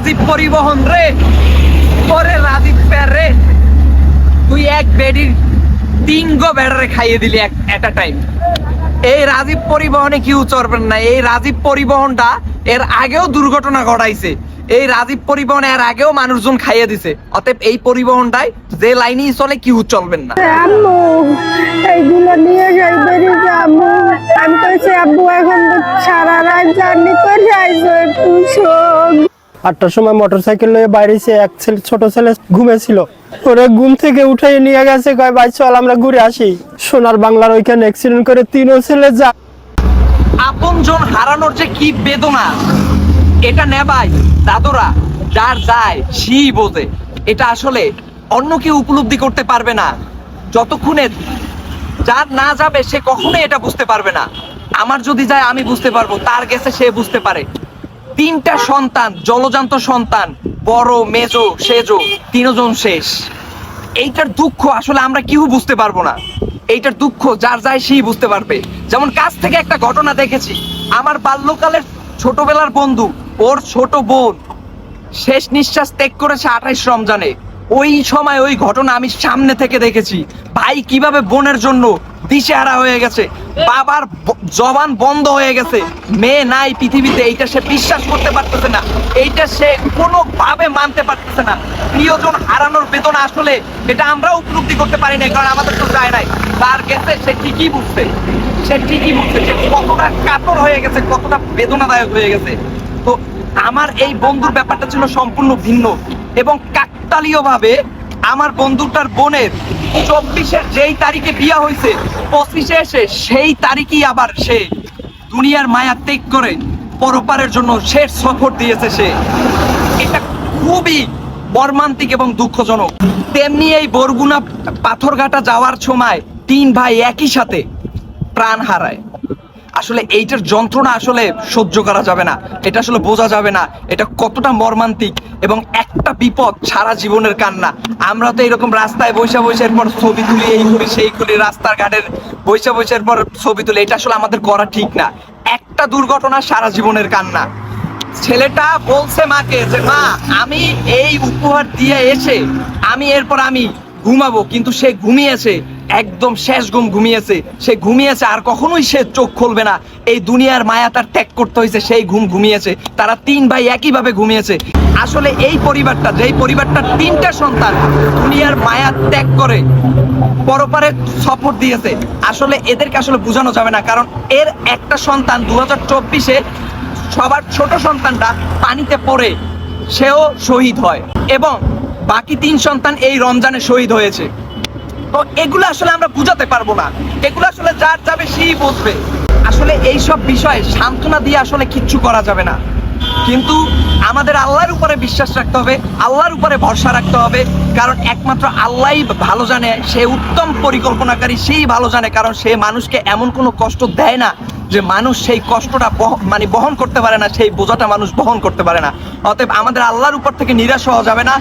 রাজীব পরিবহন রে? ওরে রাজীব রে। তুই এক বেডির তিনগো বেড়ারে খাইয়ে দিলি এক এট টাইম এই রাজীব পরিবহনে কেউ চড়বেন না। এই রাজীব পরিবহনটা এর আগেও দুর্ঘটনা ঘটাইছে। এই রাজীব পরিবহন এর আগেও মানুষজন খাইয়ে দিছে। অতএব এই পরিবহনটায় যে লাইনেই চলে কেউ চলবেন না। আম্মু এইগুলো নিয়ে যাই, বেরিয়ে আম্মু। আমি কইছি, আব্বু, এখন আটটার সময় মোটরসাইকেল নিয়ে বাইরেছে, এক ছেলে, ছোট ছেলে ঘুমেছিল। ওরা ঘুম থেকে উঠে নিয়ে গেছে, কয়, ভাই, চল, আমরা ঘুরে আসি। সোনার বাংলার ওইখানে অ্যাক্সিডেন্ট করে তিনও ছেলে যা আপনজন হারানোর যে কি বেদনা? এটা নেবাই দাদুরা, যার যায়, সেই বোঝে। এটা আসলে অন্য কেউ উপলব্ধি করতে পারবে না। যতক্ষণে যার না যাবে, সে কখনোই এটা বুঝতে পারবে না। আমার যদি যায়, আমি বুঝতে পারব, তার গেছে, সে বুঝতে পারে। তিনটা সন্তান, জলজান্ত সন্তান, বড়, মেজো, সেজো, তিনজন শেষ। এইটার দুঃখ আসলে আমরা কেউ বুঝতে পারব না। এইটার দুঃখ, যার যায় সেই বুঝতে পারবে। যেমন কাছ থেকে একটা ঘটনা দেখেছি। আমার বাল্যকালের ছোটবেলার বন্ধু, ওর ছোট বোন, শেষ নিঃশ্বাস ত্যাগ করেছে আঠাইশ রমজানে। ওই সময় ওই ঘটনা আমি সামনে থেকে দেখেছি। ভাই কীভাবে বোনের জন্য দিশেহারা হয়ে গেছে। বাবার জবান বন্ধ হয়ে গেছে। মেয়ে নাই পৃথিবীতে, এইটা সে বিশ্বাস করতে পারতেছে না। এইটা সে কোনোভাবে মানতে পারতেছে না। প্রিয়জন হারানোর বেদনা আসলে এটা আমরা উপলব্ধি করতে পারি না কারণ আমাদের তো যায় নাই। তার গেছে, সে ঠিকই বুঝছে। সে ঠিকই বুঝছে যে কতটা কাতর হয়ে গেছে, কতটা বেদনাদায়ক হয়ে গেছে। তো আমার এই বন্ধুর ব্যাপারটা ছিল সম্পূর্ণ ভিন্ন এবং কাকতালীয় ভাবে আমার বন্ধুটার বোনের চব্বিশের যেই তারিখে বিয়া হয়েছে পঁচিশে এসে সেই তারিখই আবার সে দুনিয়ার মায়া ত্যাগ করে পরপারের জন্য শেষ সফর দিয়েছে সে। এটা খুবই মর্মান্তিক এবং দুঃখজনক। তেমনি এই বরগুনা পাথরঘাটা যাওয়ার সময় তিন ভাই একই সাথে প্রাণ হারায়। আসলে এইটার যন্ত্রণা আসলে সহ্য করা যাবে না। এটা আসলে বোঝা যাবে না। এটা কতটা মর্মান্তিক এবং একটা বিপদ সারা জীবনের কান্না। আমরা তো এরকম রাস্তায় বৈশা বৈশার পর ছবি তুলি, এই করি, সেই করি রাস্তার ঘাটের বৈশা বৈশার পর ছবি তুলি। এটা আসলে আমাদের করা ঠিক না। একটা দুর্ঘটনা সারা জীবনের কান্না। ছেলেটা বলছে মাকে যে, মা, আমি এই উপহার দিয়ে এসে আমি এরপর আমি ঘুমাবো। কিন্তু সে ঘুমিয়েছে। একদম শেষ ঘুম ঘুমিয়েছে। সে ঘুমিয়েছে আর কখনোই সে চোখ খুলবে না। এই দুনিয়ার মায়া তার ত্যাগ করতে হয়েছে, সেই ঘুম ঘুমিয়েছে। তারা তিন ভাই একইভাবে ঘুমিয়েছে। আসলে এই পরিবারটা, যেই পরিবারটার তিনটা সন্তান, দুনিয়ার মায়া ত্যাগ করে, পরপারে সফর দিয়েছে। আসলে এদেরকে আসলে বোঝানো যাবে না, কারণ এর একটা সন্তান দু হাজার চব্বিশে সবার ছোট সন্তানটা পানিতে পড়ে, সেও শহীদ হয়। এবং বাকি তিন সন্তান এই রমজানে শহীদ হয়েছে। তো এগুলো আসলে আমরা বুঝাতে পারব না। এগুলো আসলে যার যাবে সেই বুঝবে। আসলে এই সব বিষয়ে সান্ত্বনা দিয়ে আসলে কিচ্ছু করা যাবে না। কিন্তু আমাদের আল্লাহর উপরে বিশ্বাস রাখতে হবে, আল্লাহর উপরে ভরসা রাখতে হবে। কারণ একমাত্র আল্লাহই ভালো জানে, সে উত্তম পরিকল্পনাকারী, সেই ভালো জানে। কারণ সে মানুষকে এমন কোনো কষ্ট দেয় না যে মানুষ সেই কষ্টটা মানে বহন করতে পারে না, সেই বোঝাটা মানুষ বহন করতে পারে না। অতএব আমাদের আল্লাহর উপর থেকে নিরাশ হওয়া যাবে না।